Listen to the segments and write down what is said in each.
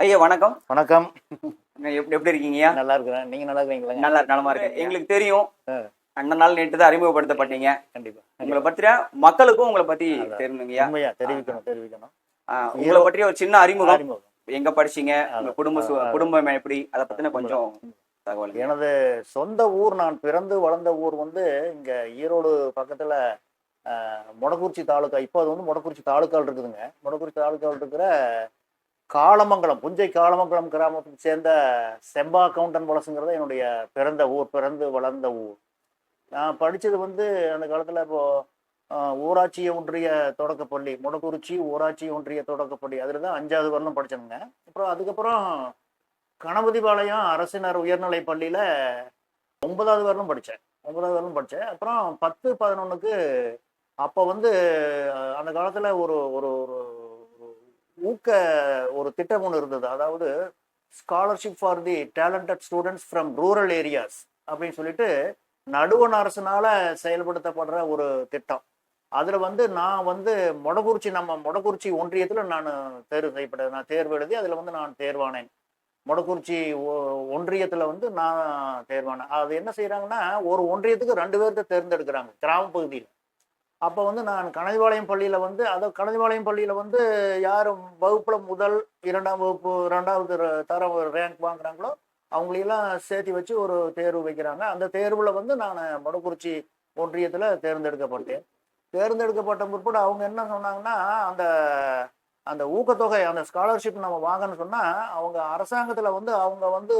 ஐயா வணக்கம். வணக்கம். எப்படி எப்படி இருக்கீங்கய்யா? நல்லா இருக்கிறேன் நீங்க நல்லா இருக்கிறீங்களா? நல்லா நலமா இருக்கு எங்களுக்கு தெரியும். ஆ. அண்ணன் நாள் நேற்று தான் அறிமுகப்படுத்தப்பட்டீங்க. கண்டிப்பா. உங்களை பற்றிய மக்களுக்கும் உங்களை பத்தி உண்மையா தெரிவிக்கணும் தெரிவிக்கணும். உங்களை பற்றிய ஒரு சின்ன அறிமுகம். எங்க படிச்சீங்க? உங்க குடும்ப குடும்பம் எப்படி? அதை பத்தின கொஞ்சம் தகவல். எனது சொந்த ஊர் நான் பிறந்து வளர்ந்த ஊர் வந்து இங்க ஈரோடு பக்கத்துல மொடக்குறிச்சி தாலுக்கா இப்போ அது வந்து மொடக்குறிச்சி தாலுக்காவில் இருக்குதுங்க. மொடக்குறிச்சி தாலுக்காவில் இருக்கிற காலமங்கலம் புஞ்சை காலமங்கலம் கிராமத்தை சேர்ந்த செம்பா கவுண்டன் வலசுங்கிறது என்னுடைய பிறந்த ஊர் பிறந்து வளர்ந்த ஊர். நான் படித்தது வந்து அந்த காலத்தில் இப்போது ஊராட்சி ஒன்றிய தொடக்கப்பள்ளி முடக்குறிச்சி ஊராட்சி ஒன்றிய தொடக்கப்பள்ளி அதில் தான் அஞ்சாவது வரலும் படித்தேனுங்க அப்புறம் அதுக்கப்புறம் கணபதிபாளையம் அரசினர் உயர்நிலை பள்ளியில் ஒன்பதாவது வரலும் படித்தேன் ஒன்பதாவது வரலும் படித்தேன் அப்புறம் பத்து பதினொன்றுக்கு அப்போ வந்து அந்த காலத்தில் ஒரு ஒரு ஒரு ஊக்க ஒரு திட்டம் ஒன்று இருந்தது. அதாவது scholarship for the talented students from rural areas அப்படின்னு சொல்லிட்டு நடுவண் அரசுனால செயல்படுத்தப்படுற ஒரு திட்டம். அதில் வந்து நான் வந்து மொடக்குறிச்சி நம்ம மொடக்குறிச்சி ஒன்றியத்தில் நான் தேர்வு செய்யப்பட்டது. நான் தேர்வு எழுதி அதில் வந்து நான் தேர்வானேன். மொடக்குறிச்சி ஒ- வந்து நான் தேர்வானேன். அது என்ன செய்கிறாங்கன்னா ஒரு ஒன்றியத்துக்கு ரெண்டு பேர்த்த தேர்ந்தெடுக்கிறாங்க கிராம பகுதியில் அப்போ வந்து நான் கணதிபாளையம் பள்ளியில் வந்து அதை கணதிபாளையம் பள்ளியில் வந்து யார் வகுப்பில் முதல் இரண்டாம் வகுப்பு ரெண்டாவது தரம் தர ரேங்க் வாங்குறாங்களோ அவங்களையெல்லாம் சேர்த்து வச்சு ஒரு தேர்வு வைக்கிறாங்க. அந்த தேர்வில் வந்து நான் மொடக்குறிச்சி ஒன்றியத்தில் தேர்ந்தெடுக்கப்பட்டேன். தேர்ந்தெடுக்கப்பட்ட பிற்பாடு அவங்க என்ன சொன்னாங்கன்னா அந்த அந்த ஊக்கத்தொகை அந்த ஸ்காலர்ஷிப் நம்ம வாங்கன்னு சொன்னால் அவங்க அரசாங்கத்தில் வந்து அவங்க வந்து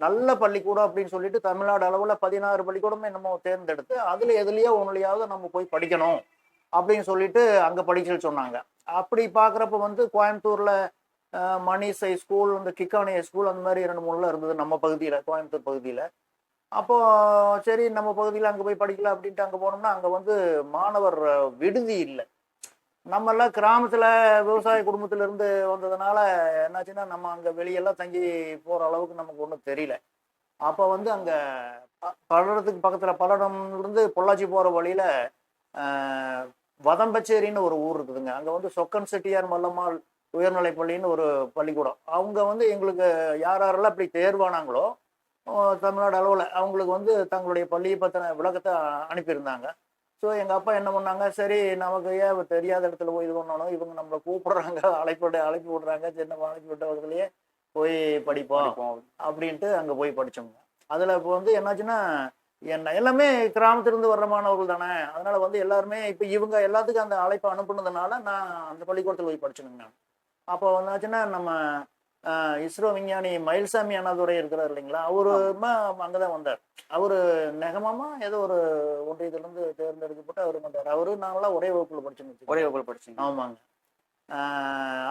நல்ல பள்ளிக்கூடம் அப்படின்னு சொல்லிட்டு தமிழ்நாடு அளவில் பதினாறு பள்ளிக்கூடமே நம்ம தேர்ந்தெடுத்து அதில் எதுலேயோ ஒன்றுலையாவது நம்ம போய் படிக்கணும் அப்படின்னு சொல்லிட்டு அங்கே படிக்க சொன்னாங்க. அப்படி பார்க்குறப்ப வந்து கோயம்புத்தூரில் அஹ், ஹை ஸ்கூல் இந்த கிக்கானி ஹை ஸ்கூல் அந்த மாதிரி ரெண்டு மூணுல இருந்தது நம்ம பகுதியில் கோயம்புத்தூர் பகுதியில். அப்போ சரி நம்ம பகுதியில் அங்கே போய் படிக்கலாம் அப்படின்ட்டு அங்கே போனோம்னா அங்கே வந்து மாணவர் விடுதி இல்லை. நம்ம எல்லாம் கிராமத்துல விவசாய குடும்பத்துல இருந்து வந்ததுனால என்னாச்சுன்னா நம்ம அங்க வெளியெல்லாம் தங்கி போற அளவுக்கு நமக்கு ஒன்றும் தெரியல. அப்ப வந்து அங்க ப- பல்லடத்துக்கு பக்கத்துல பல்லடம்ல இருந்து பொள்ளாச்சி போற வழியில வதம்பச்சேரின்னு ஒரு ஊர் இருக்குதுங்க. அங்க வந்து சொக்கன் செட்டியார் மல்லம்மாள் உயர்நிலை பள்ளின்னு ஒரு பள்ளிக்கூடம். அவங்க வந்து எங்களுக்கு யார் யாரெல்லாம் இப்படி தேர்வானாங்களோ தமிழ்நாடு அளவில் அவங்களுக்கு வந்து தங்களுடைய பள்ளியை பற்றின விளக்கத்தை அனுப்பியிருந்தாங்க. ஸோ எங்கள் அப்பா என்ன பண்ணாங்க? சரி நமக்கு ஏன் தெரியாத இடத்துல போய் இது பண்ணணும்? இவங்க நம்மளை கூப்பிடுறாங்க. அழைப்பு அழைப்பு விடுறாங்க. சின்ன அழைப்பு விட்ட வகையிலேயே போய் படிப்போம். அப்படின்ட்டு அங்கே போய் படித்தோங்க அதில் இப்போ வந்து என்னாச்சுன்னா என்ன எல்லாமே கிராமத்திலிருந்து வர்ற மாணவர்கள் தானே. அதனால வந்து எல்லாருமே இப்போ இவங்க எல்லாத்துக்கும் அந்த அழைப்பை அனுப்புனதுனால நான் அந்த பள்ளிக்கூடத்தில் போய் படிச்சேனுங்க நான் அப்போ என்னாச்சுன்னா நம்ம இஸ்ரோ விஞ்ஞானி மயில்சாமி அண்ணாதுரை இருக்கிறார் இல்லைங்களா? அவரு அங்கே தான் வந்தார். அவரு நெகமாமா ஏதோ ஒரு ஒன்றியத்திலிருந்து தேர்ந்தெடுக்கப்பட்டு அவரு வந்தார். அவரு நாங்களாம் ஒரே வகுப்புல படிச்சோம் ஒரே வகுப்பு படிச்சீங்க. ஆமாங்க.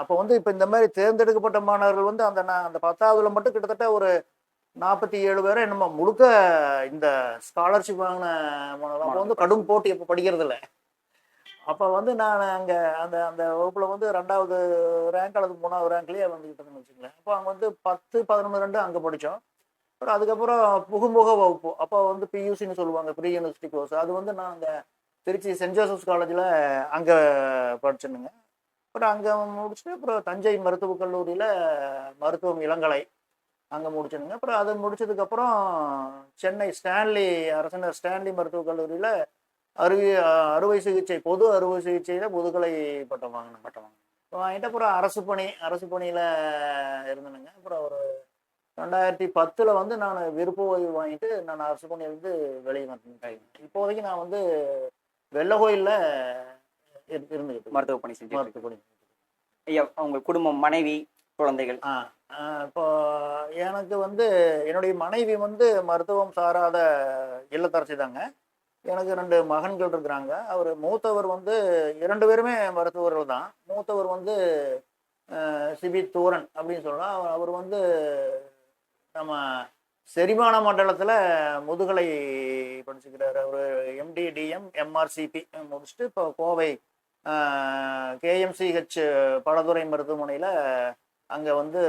அப்போ வந்து இப்போ இந்த மாதிரி தேர்ந்தெடுக்கப்பட்ட மாணவர்கள் வந்து அந்த நான் அந்த பத்தாவதுல மட்டும் கிட்டத்தட்ட ஒரு நாற்பத்தி ஏழு பேரை நம்ம முழுக்க இந்த ஸ்காலர்ஷிப் வாங்கின மாணவர்கள். வந்து கடும் போட்டி இப்போ படிக்கிறது இல்லை அப்போ வந்து நான் அங்கே அந்த அந்த வகுப்பில் வந்து ரெண்டாவது ரேங்க் அல்லது மூணாவது ரேங்க்லேயே வந்துக்கிட்டேன்னு வச்சுங்களேன் அப்போ அங்கே வந்து பத்து பதினொன்று ரெண்டு அங்கே படித்தோம் அப்புறம் அதுக்கப்புறம் புகுமுக வகுப்பு. அப்போ வந்து பியூசின்னு சொல்லுவாங்க ப்ரீ யூனிவர்சிட்டி கோர்ஸ் அது வந்து நான் அங்கே திருச்சி சென்ட் ஜோசப்ஸ் காலேஜில் அங்கே படிச்சேனுங்க அப்புறம் அங்கே முடிச்சுட்டு அப்புறம் தஞ்சை மருத்துவக் கல்லூரியில் மருத்துவம் இளங்கலை அங்கே முடிச்சேனுங்க அப்புறம் அது முடிச்சதுக்கப்புறம் சென்னை ஸ்டான்லி அரசினர் ஸ்டான்லி மருத்துவக் கல்லூரியில் அறுவை அறுவை சிகிச்சை பொது அறுவை சிகிச்சையில் முதுகலை பட்டம் வாங்கினேன் பட்டம் வாங்கினேன். வாங்கிட்டு அப்புறம் அரசு பணி அரசு பணியில் இருந்தேனுங்க. அப்புறம் ஒரு ரெண்டாயிரத்தி பத்தில் வந்து நான் விருப்ப ஓய்வு வாங்கிட்டு நான் அரசு பணியிலேருந்து வெளியே வந்தேன் இப்போதைக்கு நான் வந்து வெள்ளை கோயிலில் இருந்துக்கிட்டு மருத்துவ பணி செஞ்சு மருத்துவ பணி ஐயா உங்க குடும்பம் மனைவி குழந்தைகள்? ஆ, இப்போ எனக்கு வந்து என்னுடைய மனைவி வந்து மருத்துவம் சாராத இல்லத்தரசி தாங்க எனக்கு ரெண்டு மகன்கள் இருக்கிறாங்க. அவர் மூத்தவர் வந்து இரண்டு பேருமே மருத்துவர்கள் தான். மூத்தவர் வந்து சிபி தூரன் அப்படின்னு சொல்லலாம். அவர்- அவர் வந்து நம்ம செரிமான மண்டலத்தில் முதுகலை படிச்சுக்கிறார். அவர் எம்டிடிஎம் எம்ஆர்சிபி முடிச்சுட்டு இப்போ கோவை கேஎம்சிஹெச் பலதுறை மருத்துவமனையில் அங்கே வந்து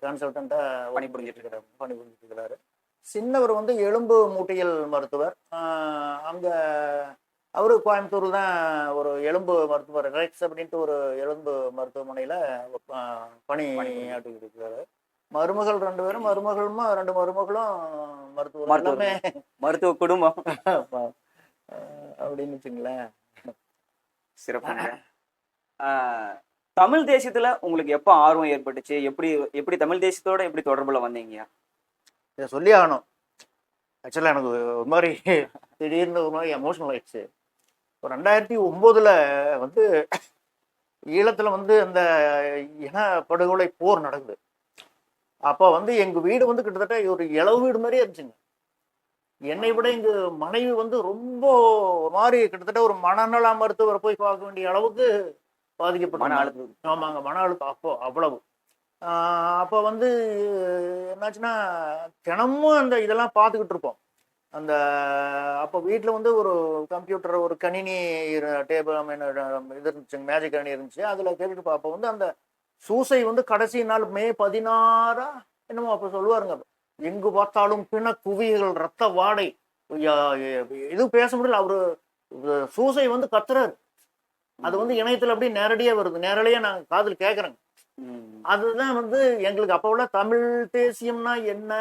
கன்சல்டண்ட்டாக பணிபுரிஞ்சிட்டு இருக்கிறார் பணிபுரிஞ்சிட்டு இருக்கிறாரு சின்னவர் வந்து எலும்பு மூட்டியல் மருத்துவர். அங்கே அவரு கோயம்புத்தூர் தான் ஒரு எலும்பு மருத்துவர் ரெக்ஸ் அப்படின்ட்டு ஒரு எலும்பு மருத்துவமனையில பணி ஆட்டிக்கிட்டு இருக்கிறாரு மருமகள் ரெண்டு பேரும் மருமகளும் ரெண்டு மருமகளும் மருத்துவர். எல்லாமே மருத்துவ குடும்பம். அப்படின்னு வச்சுங்களேன். சிறப்புங்க. ஆஹ், தமிழ் தேசியத்துல உங்களுக்கு எப்ப ஆர்வம் ஏற்பட்டுச்சு? எப்படி எப்படி தமிழ் தேசியத்தோட எப்படி தொடர்புல வந்தீங்க? இதை சொல்லி ஆகணும். ஆக்சுவலாக எனக்கு ஒரு மாதிரி திடீர்னு ஒரு மாதிரி எமோஷனல் ஆயிடுச்சு. இப்போ ரெண்டாயிரத்தி ஒம்போதில் வந்து ஈழத்தில் வந்து அந்த இன படுகொலை போர் நடக்குது. அப்போ வந்து எங்கள் வீடு வந்து கிட்டத்தட்ட ஒரு இளவு வீடு மாதிரியே இருந்துச்சுங்க. என்னை விட எங்க மனைவி வந்து ரொம்ப ஒரு மாதிரி கிட்டத்தட்ட ஒரு மனநல மருத்துவரை போய் பார்க்க வேண்டிய அளவுக்கு பாதிக்கப்பட்ட ஆமாங்க மன அழுத்தம் அப்போ அவ்வளவு. அப்போ வந்து என்னாச்சுன்னா தினமும் அந்த இதெல்லாம் பார்த்துக்கிட்டு இருப்போம். அந்த அப்போ வீட்டில் வந்து ஒரு கம்ப்யூட்டர் ஒரு கணினி டேபிள் இது இருந்துச்சு மேஜிக் கணினி இருந்துச்சு. அதில் கேட்டுட்டு பார்ப்போம் வந்து அந்த சூசை வந்து கடைசி நாள் மே பதினாறா என்னமோ அப்போ சொல்லுவாருங்க. எங்கு பார்த்தாலும் பிண குவியல் ரத்த வாடை. எதுவும் பேச முடியல. அவரு சூசை வந்து கத்துறாரு. அது வந்து இணையத்தில் அப்படியே நேரடியாக வருது. நேரடியாக நான் காதில் கேட்குறேங்க அதுதான் வந்து எங்களுக்கு அப்போ உள்ள தமிழ் தேசியம்னா என்ன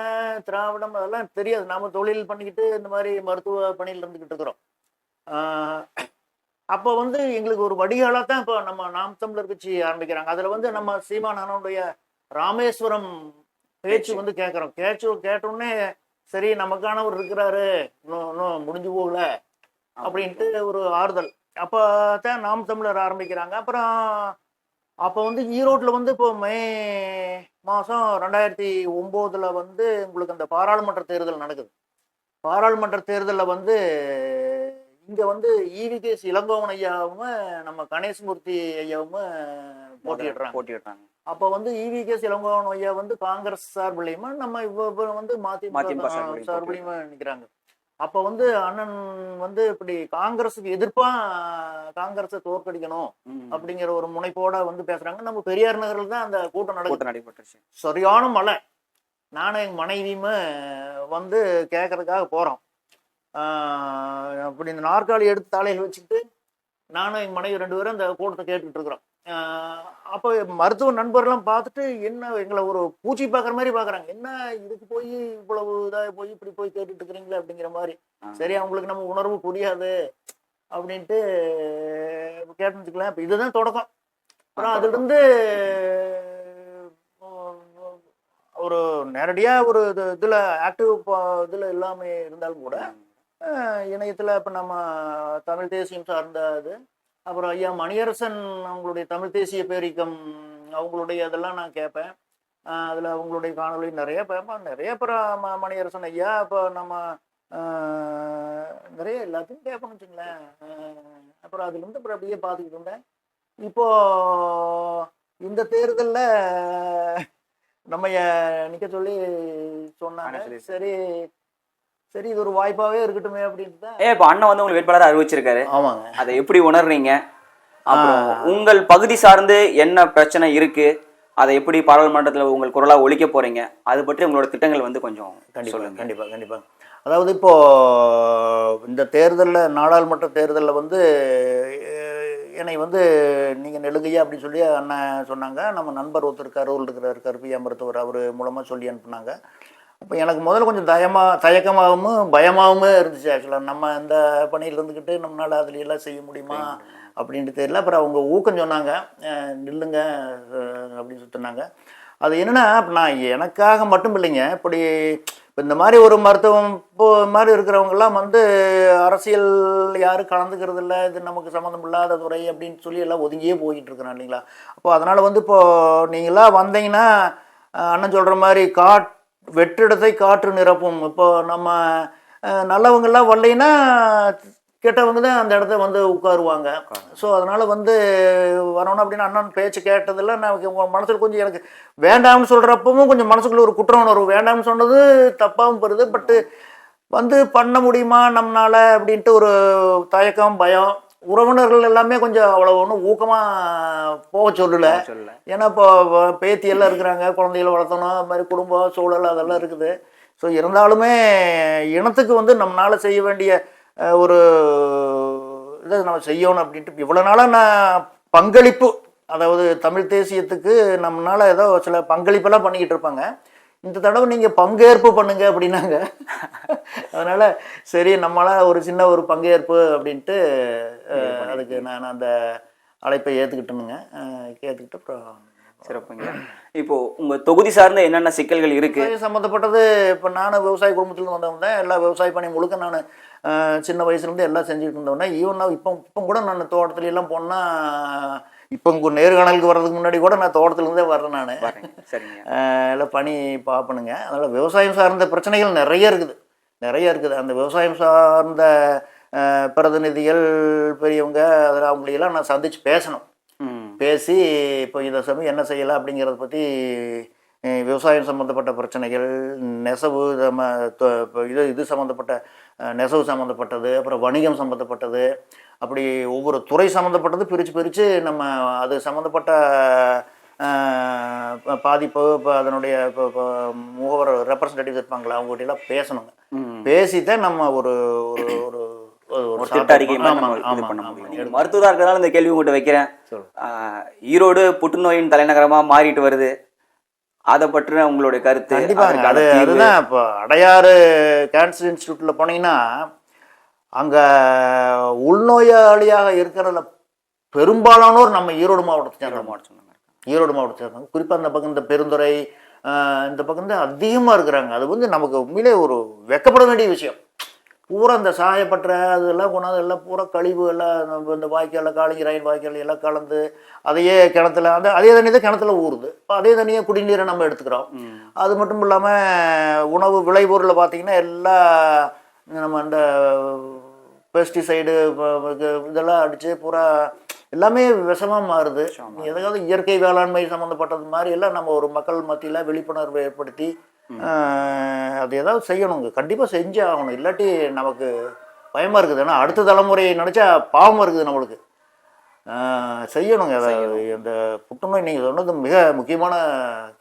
திராவிடம் அதெல்லாம் தெரியாது. நாம தொழில் பண்ணிக்கிட்டு இந்த மாதிரி மருத்துவ பணியில் இருந்துகிட்டு இருக்கிறோம். ஆஹ் அப்போ வந்து எங்களுக்கு ஒரு வடிகாலாக தான் இப்போ நம்ம நாம் தமிழர் கட்சி ஆரம்பிக்கிறாங்க. அதில் வந்து நம்ம சீமானனுடைய ராமேஸ்வரம் பேச்சு வந்து கேட்குறோம் கேச்சு கேட்டோடனே சரி நமக்கானவர் இருக்கிறாரு. இன்னும் இன்னும் முடிஞ்சு போகல அப்படின்ட்டு ஒரு ஆறுதல். அப்போ தான் நாம் தமிழர் ஆரம்பிக்கிறாங்க. அப்புறம் அப்போ வந்து ஈரோட்டில் வந்து இப்போ மே மாதம் ரெண்டாயிரத்தி ஒம்போதில் வந்து உங்களுக்கு அந்த பாராளுமன்ற தேர்தல் நடக்குது. பாராளுமன்ற தேர்தலில் வந்து இங்கே வந்து ஈவிகேஸ் இளங்கோவன் ஐயாவும் நம்ம கணேசமூர்த்தி ஐயாவும் போட்டியிடுறாங்க. போட்டியிடுறாங்க. அப்போ வந்து ஈவிகேஸ் இளங்கோவன் ஐயா வந்து காங்கிரஸ் சார்பிலையுமா நம்ம இவ வந்து சார்பிலையும் சார்பிலையுமா நிற்கிறாங்க அப்போ வந்து அண்ணன் வந்து இப்படி காங்கிரஸுக்கு எதிர்ப்பா காங்கிரஸை தோற்கடிக்கணும். அப்படிங்கிற ஒரு முனைப்போட வந்து பேசுறாங்க. நம்ம பெரியார் நகரில் தான் அந்த கூட்டம் நடக்குது. கூட்டம் நடைபெற்றுச்சு சரியான மழை. நானும் எங்கள் மனைவியுமே வந்து கேட்கறதுக்காக போகிறோம் அப்படி இந்த நாற்காலி எடுத்து தலையில் வச்சுக்கிட்டு நானும் எங்கள் மனைவி ரெண்டு பேரும் அந்த கூட்டத்தை கேட்டுக்கிட்டு இருக்கிறோம். அப்போ மருத்துவ நண்பர்லாம் பார்த்துட்டு என்ன எங்களை ஒரு பூச்சி பார்க்குற மாதிரி பார்க்குறாங்க. என்ன இதுக்கு போய் இவ்வளவு இதாக போய் இப்படி போய் கேட்டுட்டு இருக்கிறீங்களே அப்படிங்கிற மாதிரி. சரி அவங்களுக்கு நம்ம உணர்வு புரியாது அப்படின்ட்டு கேட்டு வச்சுக்கலாம் இப்போ இதுதான் தொடக்கம். அப்புறம் அதுலேருந்து ஒரு நேரடியாக ஒரு இது இதில் ஆக்டிவ் இதில் எல்லாமே இருந்தாலும் கூட இணையத்துல இப்போ நம்ம தமிழ் தேசியம் சார்ந்த இது அப்புறம் ஐயா மணியரசன் அவங்களுடைய தமிழ் தேசிய பேரிக்கம் அவங்களுடைய இதெல்லாம் நான் கேட்பேன். அதுல அவங்களுடைய காணொளி நிறைய பார்ப்பேன். நிறைய அப்புறம் ம மணியரசன் ஐயா இப்போ நம்ம நிறைய எல்லாத்தையும் கேட்பேன்னு வச்சுங்களேன். அப்புறம் அதுலேருந்து அப்புறம் அப்படியே பார்த்துக்கிட்டு இருந்தேன். இப்போ இந்த தேர்தல்ல நம்ம நிக்க சொல்லி சொன்னாங்க. சரி. சரி இது ஒரு வாய்ப்பாவே இருக்கட்டுமே அப்படின்ட்டு தான் ஏ இப்ப அண்ணன் வந்து உங்களுக்கு வேட்பாளர் அறிவிச்சிருக்காரு. ஆமாங்க. அதை எப்படி உணர்றீங்க? அப்புறம் உங்கள் பகுதி சார்ந்து என்ன பிரச்சனை இருக்கு? அதை எப்படி பாராளுமன்றத்துல உங்கள் குரலா ஒழிக்க போறீங்க? அது பற்றி உங்களோட திட்டங்கள் வந்து கொஞ்சம் கண்டிப்பா சொல்லுங்க. கண்டிப்பா கண்டிப்பா. அதாவது இப்போ இந்த தேர்தலில் நாடாளுமன்ற தேர்தலில் வந்து என்னை வந்து நீங்கள் நெழுகையா அப்படின்னு சொல்லி அண்ணன் சொன்னாங்க. நம்ம நண்பர் ஒருத்தர் கரூரில் இருக்கிறார் கருப்பியா மருத்துவர் அவர் மூலமாக சொல்லி அனுப்புனாங்க. அப்போ எனக்கு முதல்ல கொஞ்சம் தயமா தயக்கமாகவும் பயமாகவும் இருந்துச்சு ஆக்சுவலாக நம்ம இந்த பணியில் இருந்துக்கிட்டு நம்மளால் அதுல எல்லாம் செய்ய முடியுமா அப்படின்ட்டு தெரியல. அப்புறம் அவங்க ஊக்கம் சொன்னாங்க. நில்லுங்க அப்படின்னு சொன்னாங்க அது என்னன்னா இப்ப நான் எனக்காக மட்டும் இல்லைங்க. இப்படி இப்ப இந்த மாதிரி ஒரு மருத்துவம் இப்போ மாதிரி இருக்கிறவங்கெல்லாம் வந்து அரசியல் யாரும் கலந்துக்கிறது இல்லை. இது நமக்கு சம்மந்தம் இல்லாத துறை அப்படின்னு சொல்லி எல்லாம் ஒதுங்கியே போய்கிட்டு இருக்கிறோம் இல்லைங்களா? அப்போ அதனால் வந்து இப்போ நீங்களாம் வந்தீங்கன்னா அண்ணன் சொல்கிற மாதிரி காட் வெற்றிடத்தை காற்று நிரப்பும். இப்போ நம்ம நல்லவங்கெல்லாம் வரலைன்னா கெட்டவங்க தான் அந்த இடத்த வந்து உட்காருவாங்க. ஸோ அதனால் வந்து வரணும் அப்படின்னு அண்ணன் பேச்சு கேட்டதில் நான் உங்கள் மனசில் கொஞ்சம் எனக்கு வேண்டாம்னு சொல்கிறப்பவும் கொஞ்சம் மனசுக்குள்ள ஒரு குற்ற உணர்வு. வேண்டாம்னு சொன்னது தப்பாகவும் பெறுது பட்டு வந்து பண்ண முடியுமா நம்மளால் அப்படின்ட்டு ஒரு தயக்கம் பயம். உறவினர்கள் எல்லாமே கொஞ்சம் அவ்வளோ ஒன்றும் ஊக்கமாக போக சொல்லலை. சொல்லல. ஏன்னா இப்போ பேத்தி எல்லாம் இருக்கிறாங்க குழந்தைகளை வளர்த்தணும் அது மாதிரி குடும்பம் சூழல் அதெல்லாம் இருக்குது. ஸோ இருந்தாலுமே இனத்துக்கு வந்து நம்மளால செய்ய வேண்டிய ஒரு இதை நம்ம செய்யணும் அப்படின்ட்டு இவ்வளோ நாளாக நான் பங்களிப்பு அதாவது தமிழ் தேசியத்துக்கு நம்மளால ஏதோ சில பங்களிப்பெல்லாம் பண்ணிக்கிட்டு இருப்பாங்க. இந்த தடவை நீங்கள் பங்கேற்பு பண்ணுங்க அப்படின்னாங்க. அதனால சரி நம்மளால ஒரு சின்ன ஒரு பங்கேற்பு அப்படின்ட்டு அதுக்கு நான் அந்த அழைப்பை ஏற்றுக்கிட்டேனுங்க ஏற்றுக்கிட்டு அப்புறம் சிறப்புங்க. இப்போ உங்க தொகுதி சார்ந்த என்னென்ன சிக்கல்கள் இருக்கு? விவசாயம் சம்மந்தப்பட்டது இப்போ நானும் விவசாய குடும்பத்துலேருந்து வந்தவன் தான். எல்லா விவசாய பணி முழுக்க நான் சின்ன வயசுலேருந்து எல்லாம் செஞ்சுட்டு இருந்தவனே ஈவன் நான் இப்போ இப்போ கூட நான் தோட்டத்துல எல்லாம் போனால் இப்போ உங்கள் நேர்காணலுக்கு வர்றதுக்கு முன்னாடி கூட நான் தோட்டத்துலேருந்தே வர்றேன் நான். சரிங்க. எல்லாம் பணி பார்ப்பணுங்க அதனால் விவசாயம் சார்ந்த பிரச்சனைகள் நிறைய இருக்குது. நிறைய இருக்குது. அந்த விவசாயம் சார்ந்த பிரதிநிதிகள் பெரியவங்க அதில் அவங்களையெல்லாம் நான் சந்தித்து பேசணும். பேசி இப்போ இதை சமயம் என்ன செய்யலாம் அப்படிங்கிறத பற்றி விவசாயம் சம்மந்தப்பட்ட பிரச்சனைகள் நெசவு நம்ம இது இது சம்மந்தப்பட்ட நெசவு சம்மந்தப்பட்டது அப்புறம் வணிகம் சம்மந்தப்பட்டது அப்படி ஒவ்வொரு துறை சம்மந்தப்பட்டது பிரித்து பிரித்து நம்ம அது சம்மந்தப்பட்ட பாதிப்பு இப்போ அதனுடைய இப்போ முகவர் ரெப்ரசன்டேட்டிவ்ஸ் இருப்பாங்களா அவங்ககிட்ட எல்லாம் பேசணுங்க. ம். பேசித்தான் நம்ம ஒரு ஒரு ஒரு ஒரு திட்ட அறிக்கை மாதிரி ஆமாம், நம்ம இது ஆமாம், பண்ண ஆமாம். முடியும். நீங்க மருத்துவரா இருக்கிறதால இந்த கேள்வி உங்கள்கிட்ட வைக்கிறேன். ஈரோடு புற்றுநோயின் தலைநகரமா மாறிட்டு வருது. அதை பற்றின உங்களுடைய கருத்து கண்டிப்பாங்க. அதற்கான அது. அதுதான். இப்போ அடையாறு கேன்சர் இன்ஸ்டியூட்டில் போனீங்கன்னா அங்கே உள்நோயாளியாக இருக்கிறதுல பெரும்பாலானோர் நம்ம ஈரோடு மாவட்டத்தை சேர்ந்தவங்க. மாவட்டம். ஈரோடு மாவட்டத்தை சேர்ந்தவங்க. குறிப்பாக அந்த பக்கம் இந்த பெருந்துறை இந்த பக்கம் தான் அதிகமாக இருக்கிறாங்க. அது வந்து நமக்கு உண்மையிலே ஒரு வெக்கப்பட வேண்டிய விஷயம். பூரா இந்த சாயப்பற்ற அதெல்லாம் கொண்டாந்து எல்லாம் பூரா கழிவு எல்லாம் நம்ம இந்த வாய்க்கால் காளிங்கி ரயின் வாய்க்கால் எல்லாம் கலந்து அதையே கிணத்துல அந்த அதே தண்ணி தான் கிணத்துல ஊறுது இப்போ அதே தண்ணியை குடிநீரை நம்ம எடுத்துக்கிறோம். அது மட்டும் இல்லாமல் உணவு விளைபொருளில் பார்த்தீங்கன்னா எல்லா நம்ம அந்த பெஸ்டிசைடு இதெல்லாம் அடித்து பூரா எல்லாமே விஷமாக மாறுது. எதாவது இயற்கை வேளாண்மை சம்மந்தப்பட்டது மாதிரி எல்லாம் நம்ம ஒரு மக்கள் மத்தியில் விழிப்புணர்வு ஏற்படுத்தி அது ஏதாவது செய்யணுங்க. கண்டிப்பாக செஞ்சே ஆகணும். இல்லாட்டி நமக்கு பயமாக இருக்குது. ஏன்னா அடுத்த தலைமுறையை நினச்சா பாவமாக இருக்குது நம்மளுக்கு. செய்யணுங்க. இந்த புற்றுநோய் நீங்கள் சொன்னது மிக முக்கியமான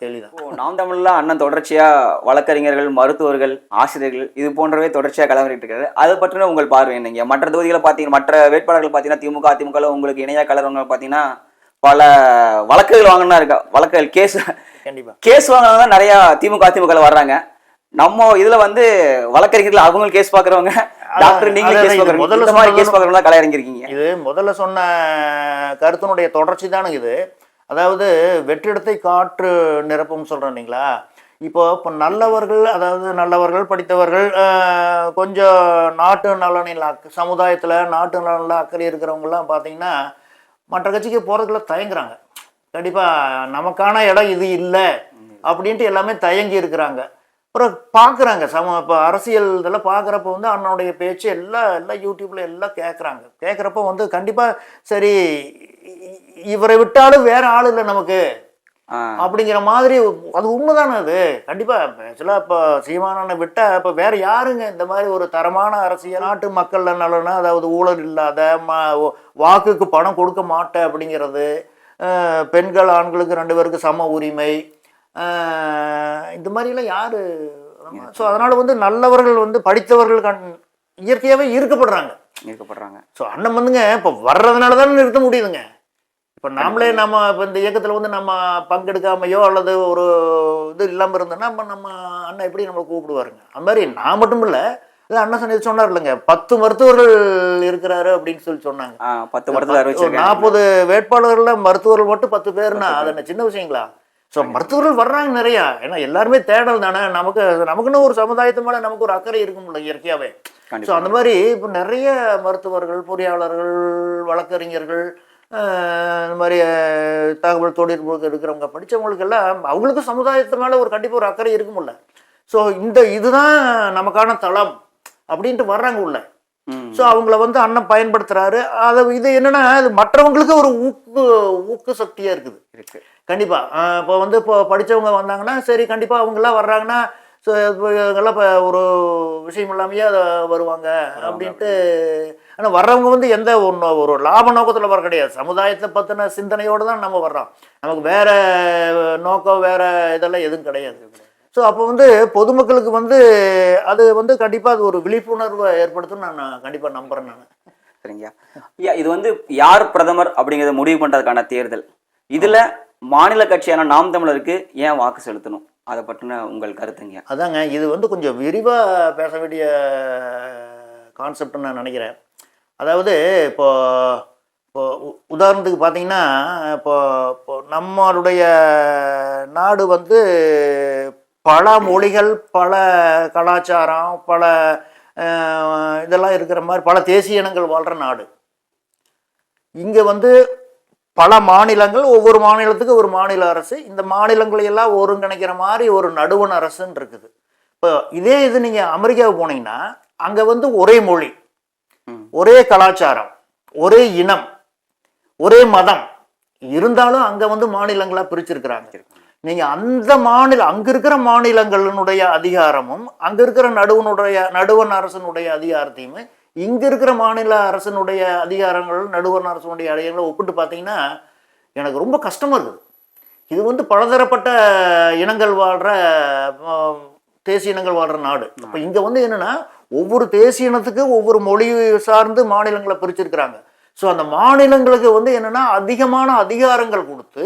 கேள்வி தான் நாம் தமிழ்ல அண்ணன் தொடர்ச்சியா வழக்கறிஞர்கள் மருத்துவர்கள் ஆசிரியர்கள் இது போன்றவை தொடர்ச்சியா கலவரிட்டு இருக்காரு. அதை பற்றின உங்கள் பார்வை என்னங்க? மற்ற தொகுதிகளை பார்த்தீங்க மற்ற வேட்பாளர்கள் பார்த்தீங்கன்னா திமுக அதிமுக உங்களுக்கு இணையா கலரவங்க பார்த்தீங்கன்னா பல வழக்குகள் வாங்கினா இருக்கா வழக்குகள் கேஸ் கண்டிப்பாக கேஸ் வாங்கினவங்க தான் நிறைய திமுக அதிமுக வர்றாங்க. நம்ம இதுல வந்து வழக்கறிஞர்கள் அவங்க கேஸ் பாக்குறவங்க டாக்டர் நீங்களே அதான் கேஸ் இது பாக்குறவங்க முதல்ல மாதிரி கேஸ் பாக்குறவங்க கலை இறங்கிருக்கீங்க இது முதல்ல சொன்ன கருத்தினுடைய தொடர்ச்சி தானுங்க இது. அதாவது வெற்றிடத்தை காற்று நிரப்பும் சொல்கிறேன் இல்லைங்களா? இப்போ இப்போ நல்லவர்கள் அதாவது நல்லவர்கள் படித்தவர்கள் கொஞ்சம் நாட்டு நலனில் அக்க சமுதாயத்தில் நாட்டு நலனில் அக்கறை இருக்கிறவங்கலாம் பார்த்தீங்கன்னா மற்ற கட்சிக்கு போகிறதுக்குள்ள தயங்குறாங்க. கண்டிப்பாக நமக்கான இடம் இது இல்லை அப்படின்ட்டு எல்லாமே தயங்கி இருக்கிறாங்க. அப்புறம் பார்க்குறாங்க சம இப்போ அரசியல் இதெல்லாம் பார்க்குறப்ப வந்து அண்ணனுடைய பேச்சு எல்லாம் எல்லாம் யூடியூப்ல எல்லாம் கேட்குறாங்க கேட்குறப்ப வந்து கண்டிப்பாக சரி இவரை விட்டாலும் வேற ஆள் இல்லை நமக்கு. அப்படிங்கிற மாதிரி அது உண்மைதானே அது? கண்டிப்பாக ஆக்சுவலாக இப்போ சீமானனை விட்டா இப்போ வேற யாருங்க இந்த மாதிரி ஒரு தரமான அரசியல் நாட்டு மக்கள் நலனா அதாவது ஊழல் இல்லாத ம வாக்குக்கு பணம் கொடுக்க மாட்டேன் அப்படிங்கிறது பெண்கள் ஆண்களுக்கு ரெண்டு பேருக்கு சம உரிமை இந்த மாதிரிலாம் யாரு? ஸோ அதனால வந்து நல்லவர்கள் வந்து படித்தவர்கள் கண் இயற்கையாகவே ஈர்க்கப்படுறாங்க. இருக்கப்படுறாங்க ஸோ அண்ணன் வந்துங்க இப்போ வர்றதுனால தானே நிறுத்த முடியுதுங்க. இப்போ நாமளே நம்ம இப்போ இந்த இயக்கத்தில் வந்து நம்ம பங்கெடுக்காமையோ அல்லது ஒரு இது இல்லாமல் இருந்தோம்னா நம்ம நம்ம அண்ணன் எப்படி நம்மளை கூப்பிடுவாருங்க? அந்த மாதிரி நான் மட்டும் இல்லை அண்ணன் சொன்ன சொன்னார் இல்லைங்க பத்து மருத்துவர்கள் இருக்கிறாரு அப்படின்னு சொல்லி சொன்னாங்க. பத்து அறிவிச்சிருக்காங்க நாற்பது வேட்பாளர்கள்ல மருத்துவர்கள் மட்டும் பத்து பேர்னா அது என்ன சின்ன விஷயங்களா? ஸோ மருத்துவர்கள் வர்றாங்க நிறையா. ஏன்னா எல்லாருமே தேடல் தானே. நமக்கு நமக்குன்னு ஒரு சமுதாயத்து மேலே நமக்கு ஒரு அக்கறை இருக்கும்ல இயற்கையாகவே ஸோ அந்த மாதிரி இப்போ நிறைய மருத்துவர்கள் பொறியாளர்கள் வழக்கறிஞர்கள் இந்த மாதிரி தகவல் தொழில்நுட்பம் இருக்கிறவங்க படித்தவங்களுக்கு எல்லாம் அவங்களுக்கும் சமுதாயத்து மேலே ஒரு கண்டிப்பாக ஒரு அக்கறை இருக்கும்ல ஸோ இந்த இதுதான் நமக்கான தளம் அப்படின்ட்டு வர்றாங்க உள்ள. ஸோ அவங்கள வந்து அண்ணன் பயன்படுத்துறாரு. அதை இது என்னன்னா அது மற்றவங்களுக்கு ஒரு ஊக்கு ஊக்கு சக்தியாக இருக்குது. இருக்கு. கண்டிப்பாக இப்போ வந்து இப்போ படித்தவங்க வந்தாங்கன்னா சரி கண்டிப்பாக அவங்கெல்லாம் வர்றாங்கன்னா ஸோ இவங்கெல்லாம் இப்போ ஒரு விஷயம் இல்லாமையே அதை வருவாங்க அப்படின்ட்டு. ஆனால் வர்றவங்க வந்து எந்த ஒன்று ஒரு லாப நோக்கத்தில் வர கிடையாது. சமுதாயத்தை பற்றின சிந்தனையோடு தான் நம்ம வர்றோம். நமக்கு வேற நோக்கம் வேற இதெல்லாம் எதுவும் கிடையாது. ஸோ அப்போ வந்து பொதுமக்களுக்கு வந்து அது வந்து கண்டிப்பாக அது ஒரு விழிப்புணர்வை ஏற்படுத்தும் நான் கண்டிப்பாக நம்புகிறேன் நான். சரிங்கய்யா இது வந்து யார் பிரதமர் அப்படிங்கறத முடிவு பண்றதுக்கான தேர்தல். இதுல மாநில கட்சியான நாம் தமிழருக்கு ஏன் வாக்கு செலுத்தணும்? அதை பற்றின உங்கள் கருத்துங்க. அதாங்க இது வந்து கொஞ்சம் விரிவாக பேச வேண்டிய கான்செப்ட்னு நான் நினைக்கிறேன். அதாவது இப்போ இப்போ உதாரணத்துக்கு பார்த்தீங்கன்னா இப்போ இப்போ நம்மளுடைய நாடு வந்து பல மொழிகள் பல கலாச்சாரம் பல இதெல்லாம் இருக்கிற மாதிரி பல தேசிய இனங்கள் வாழ்கிற நாடு. இங்கே வந்து பல மாநிலங்கள் ஒவ்வொரு மாநிலத்துக்கு ஒரு மாநில அரசு. இந்த மாநிலங்களை எல்லாம் ஒருங்கிணைக்கிற மாதிரி ஒரு நடுவண் அரசுன்னு இருக்குது. இப்போ இதே இது நீங்கள் அமெரிக்காவுக்கு போனீங்கன்னா அங்கே வந்து ஒரே மொழி. ஒரே கலாச்சாரம் ஒரே இனம் ஒரே மதம். இருந்தாலும் அங்கே வந்து மாநிலங்களாக பிரிச்சிருக்கிறாங்க. நீங்கள் அந்த மாநில அங்கே இருக்கிற மாநிலங்களினுடைய அதிகாரமும் அங்கே இருக்கிற நடுவனுடைய நடுவண் அரசனுடைய அதிகாரத்தையும் இங்கே இருக்கிற மாநில அரசனுடைய அதிகாரங்கள் நடுவண் அரசனுடைய அதிகாரங்களை ஒப்பிட்டு பார்த்தீங்கன்னா எனக்கு ரொம்ப கஷ்டமாக இருக்குது. இது வந்து பலதரப்பட்ட இனங்கள் வாழ்கிற தேசிய இனங்கள் வாழ்கிற நாடு. அப்போ இங்கே வந்து என்னென்னா ஒவ்வொரு தேசிய இனத்துக்கு ஒவ்வொரு மொழி சார்ந்து மாநிலங்களை பிரிச்சிருக்கிறாங்க. ஸோ அந்த மாநிலங்களுக்கு வந்து என்னென்னா அதிகமான அதிகாரங்கள் கொடுத்து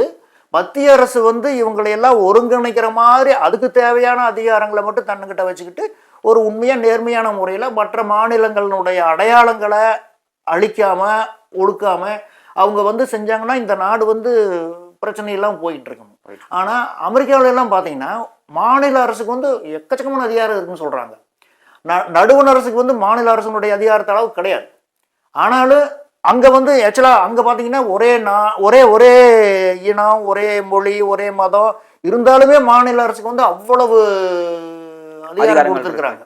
மத்திய அரசு வந்து இவங்களை எல்லாம் ஒருங்கிணைக்கிற மாதிரி அதுக்கு தேவையான அதிகாரங்களை மட்டும் தன்னுக்கிட்ட வச்சுக்கிட்டு ஒரு உண்மையாக நேர்மையான முறையில் மற்ற மாநிலங்களினுடைய அடையாளங்களை அழிக்காம ஒடுக்காம அவங்க வந்து செஞ்சாங்கன்னா இந்த நாடு வந்து பிரச்சனையெல்லாம் போயிட்டு போயிட்டு ஆனால் அமெரிக்காவில எல்லாம் பார்த்தீங்கன்னா மாநில அரசுக்கு வந்து எக்கச்சக்கமான அதிகாரம் இருக்குன்னு சொல்கிறாங்க ந நடுவண் அரசுக்கு வந்து மாநில அரசனுடைய அதிகாரத்த அளவு கிடையாது. ஆனாலும் அங்கே வந்து ஆக்சுவலாக அங்கே பார்த்தீங்கன்னா ஒரே நா ஒரே ஒரே இனம் ஒரே மொழி ஒரே மதம். இருந்தாலுமே மாநில அரசுக்கு வந்து அவ்வளவு அதிகாரம் கொடுத்துருக்குறாங்க.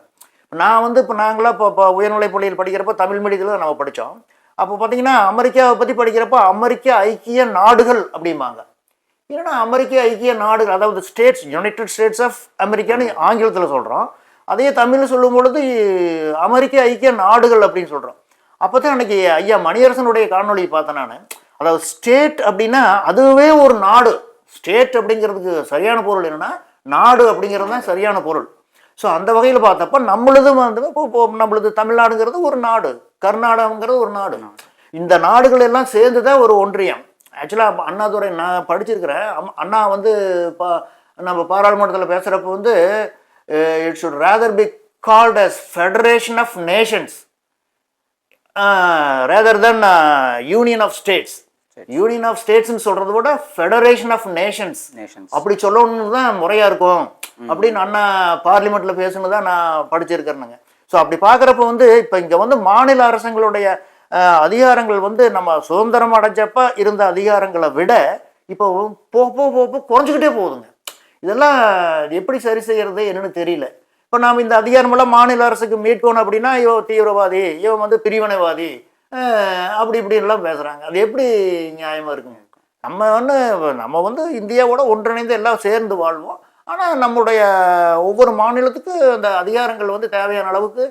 நான் வந்து இப்போ நாங்களாம் இப்போ இப்போ உயர்நிலைப் பள்ளியில் படிக்கிறப்ப தமிழ் மீடியத்தில் தான் நம்ம படித்தோம் அப்போ பார்த்தீங்கன்னா அமெரிக்காவை பற்றி படிக்கிறப்ப அமெரிக்க ஐக்கிய நாடுகள் அப்படிம்பாங்க. ஏன்னா அமெரிக்க ஐக்கிய நாடுகள் அதாவது ஸ்டேட்ஸ் யுனைடெட் ஸ்டேட்ஸ் ஆஃப் அமெரிக்கான்னு ஆங்கிலத்தில் சொல்கிறோம் அதே தமிழ் சொல்லும் பொழுது அமெரிக்க ஐக்கிய நாடுகள் அப்படின்னு சொல்கிறோம் அப்போ தான் அன்னைக்கு ஐயா மணியரசனுடைய காணொலியை பார்த்தேன் நான். அதாவது ஸ்டேட் அப்படின்னா அதுவே ஒரு நாடு. ஸ்டேட் அப்படிங்கிறதுக்கு சரியான பொருள் என்னென்னா நாடு அப்படிங்கிறது தான் சரியான பொருள். ஸோ அந்த வகையில் பார்த்தப்ப நம்மளது வந்து இப்போ நம்மளது தமிழ்நாடுங்கிறது ஒரு நாடு. கர்நாடகங்கிறது ஒரு நாடு. இந்த நாடுகள் எல்லாம் சேர்ந்து தான் ஒரு ஒன்றியம். ஆக்சுவலாக அண்ணாதுரை நான் படிச்சிருக்கிறேன். அம்- அண்ணா வந்து பா நம்ம பாராளுமன்றத்தில் பேசுகிறப்ப வந்து it should rather be called as federation of nations rather than union of states union of ஸ்டேட்ஸ்னு சொல்கிறத விட ஃபெடரேஷன் ஆஃப் நேஷன்ஸ் அப்படி சொல்லணும்னு தான் முறையாக இருக்கும். அப்படின்னு அண்ணா பார்லிமெண்ட்டில் பேசுனது தான் நான் படிச்சிருக்கிறேனுங்க. ஸோ அப்படி பார்க்குறப்ப வந்து இப்போ இங்கே வந்து மாநில அரசுங்களுடைய அதிகாரங்கள் வந்து நம்ம சுதந்திரம் அடைஞ்சப்ப இருந்த அதிகாரங்களை விட இப்போ போக போக போக குறைஞ்சிக்கிட்டே போகுதுங்க. இதெல்லாம் எப்படி சரி செய்யறது என்னன்னு தெரியல. இப்போ நாம் இந்த அதிகாரமெல்லாம் மாநில அரசுக்கு மீட்கணும் அப்படின்னா இவன் தீவிரவாதி இவன் வந்து பிரிவினைவாதி அப்படி இப்படின்லாம் பேசுகிறாங்க அது எப்படி நியாயமாக இருக்குங்க? நம்ம வந்து நம்ம வந்து இந்தியாவோட ஒன்றிணைந்து எல்லாம் சேர்ந்து வாழ்வோம். ஆனால் நம்முடைய ஒவ்வொரு மாநிலத்துக்கு அந்த அதிகாரங்கள் வந்து தேவையான அளவுக்கு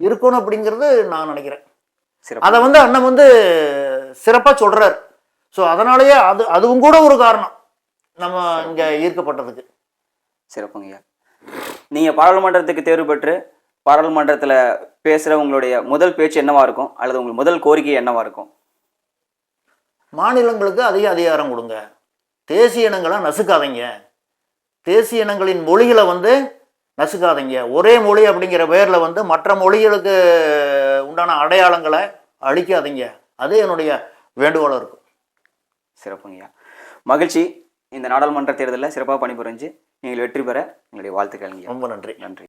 இருக்கணும் அப்படிங்கிறது நான் நினைக்கிறேன். அதை வந்து அண்ணன் வந்து சிறப்பாக சொல்கிறார் ஸோ அதனாலேயே அது அதுவும் கூட ஒரு காரணம். நம்ம இங்கே ஈர்க்கப்பட்டதுக்கு. சிறப்புங்கய்யா நீங்க பாராளுமன்றத்துக்கு தேர்வு பெற்று பாராளுமன்றத்துல பேசுற உங்களுடைய முதல் பேச்சு என்னவா இருக்கும்? அல்லது உங்கள் முதல் கோரிக்கை என்னவா இருக்கும்? மாநிலங்களுக்கு அதிக அதிகாரம் கொடுங்க. தேசிய இனங்களை நசுக்காதீங்க. தேசிய இனங்களின் மொழிகளை வந்து நசுக்காதீங்க. ஒரே மொழி அப்படிங்கிற பேரில் வந்து மற்ற மொழிகளுக்கு உண்டான அடையாளங்களை அழிக்காதீங்க. அது என்னுடைய வேண்டுகோளாக இருக்கும். சிறப்புங்கய்யா. மகிழ்ச்சி. இந்த நாடாளுமன்ற தேர்தலில் சிறப்பாக பணிபுரிஞ்சு நீங்கள் வெற்றி பெற எங்களுடைய வாழ்த்துக்கள்ங்கய்யா ரொம்ப நன்றி. நன்றி.